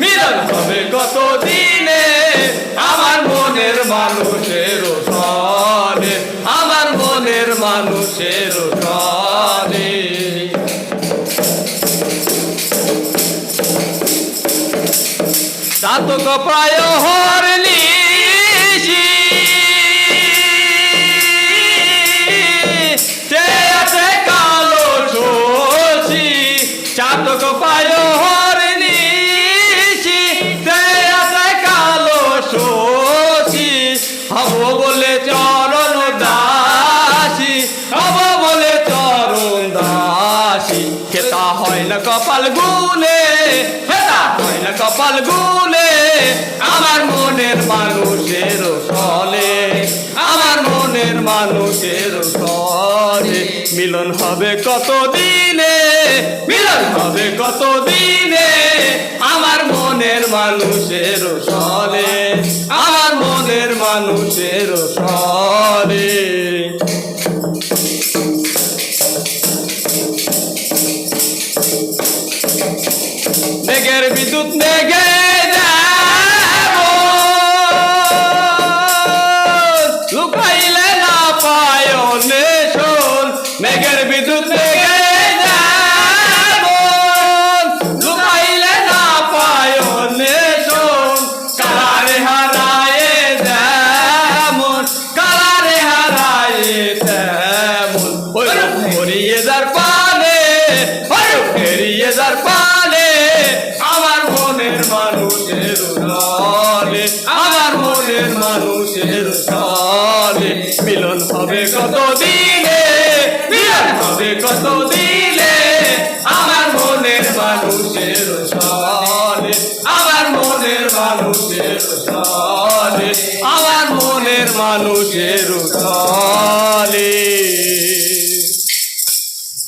মিলন হবে কত দিনে আমার মনের মানুষের সনে, আমার মনের মানুষের সনে। চাতক প্রায় শোষি চাতক প্রায় হব বলে চরণ দাসী, হব বলে চরণ দাসী। খেতা হয় না কপাল গুনে খেতা হয় না কপাল গুনে আমার মনের মানুষের সলে আমার মনের মানুষের সলে মিলন হবে কত দিনে মিলন হবে কত দিনে আমার মনের মানুষের মানুষের সলে মেঘের বিদ্যুৎ মেঘে আমার মনের মানুষের দলে মিলন হবে কত দিনে মিলন হবে কত দিনে আমার মনের মানুষের দলে আমার মনের মানুষের দলে আমার মনের মানুষের দলে